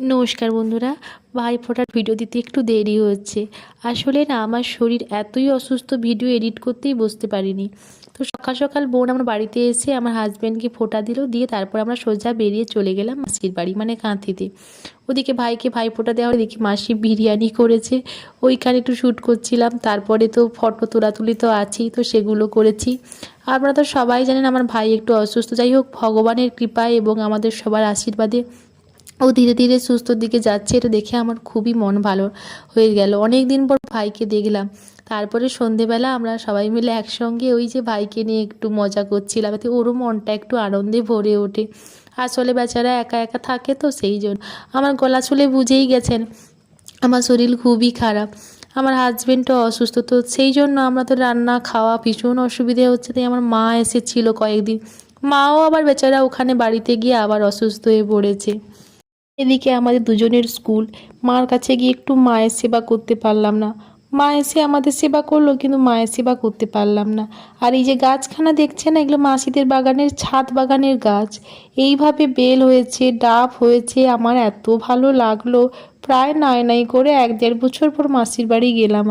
নমস্কার বন্ধুরা, ভাই ফোটার ভিডিও দিতে একটু দেরি হচ্ছে। আসলে না, আমার শরীর এতই অসুস্থ, ভিডিও এডিট করতেই বসতে পারিনি। তো সকাল সকাল বোন আমার বাড়িতে এসে আমার হাজব্যান্ডকে ফোটা দিল, দিয়ে তারপর আমরা সোজা বেরিয়ে চলে গেলাম মাসির বাড়ি মানে কাঁথিতে। ওদিকে ভাইকে ভাই ফোটা দেওয়ার দেখি মাসি বিরিয়ানি করেছে। ওইখানে একটু শ্যুট করছিলাম, তারপরে তো ফটো তোলাতুলি তো আছেই, তো সেগুলো করেছি। আপনারা তো সবাই জানেন, আমার ভাই একটু অসুস্থ। যাই হোক, ভগবানের কৃপায় এবং আমাদের সবার আশীর্বাদে ও ধীরে ধীরে সুস্থর দিকে যাচ্ছে, এটা দেখে আমার খুবই মন ভালো হয়ে গেল। অনেক দিন পর ভাইকে দেখলাম। তারপরে সন্ধেবেলা আমরা সবাই মিলে একসঙ্গে ওই যে ভাইকে নিয়ে একটু মজা করছিলাম। এতে ওরও মনটা একটু আনন্দে ভরে ওঠে। আসলে বেচারা একা একা থাকে তো সেই জন্য। আমার গলা শুলে বুঝেই গেছেন, আমার শরীর খুবই খারাপ। আমার হাজবেন্ডও অসুস্থ তো সেই জন্য আমরা তো রান্না, খাওয়া ভীষণ অসুবিধে হচ্ছে, তাই আমার মা এসেছিল কয়েকদিন। মাও আবার বেচারা ওখানে বাড়িতে গিয়ে আবার অসুস্থ হয়ে পড়েছে। এদিকে আমাদের দুজনের স্কুল। মার কাছে গিয়ে একটু মায়ের সেবা করতে পারলাম না। মা এসে আমাদের সেবা করল, কিন্তু মায়ের সেবা করতে পারলাম না। আর এই যে গাছখানা দেখছে না এগুলো মাসিদের বাগানের ছাদ বাগানের গাছ। এইভাবে বেল হয়েছে, ডাব হয়েছে, আমার এত ভালো লাগল। প্রায় নাই নাই করে এক দেড় বছর পর মাসির বাড়ি গেলাম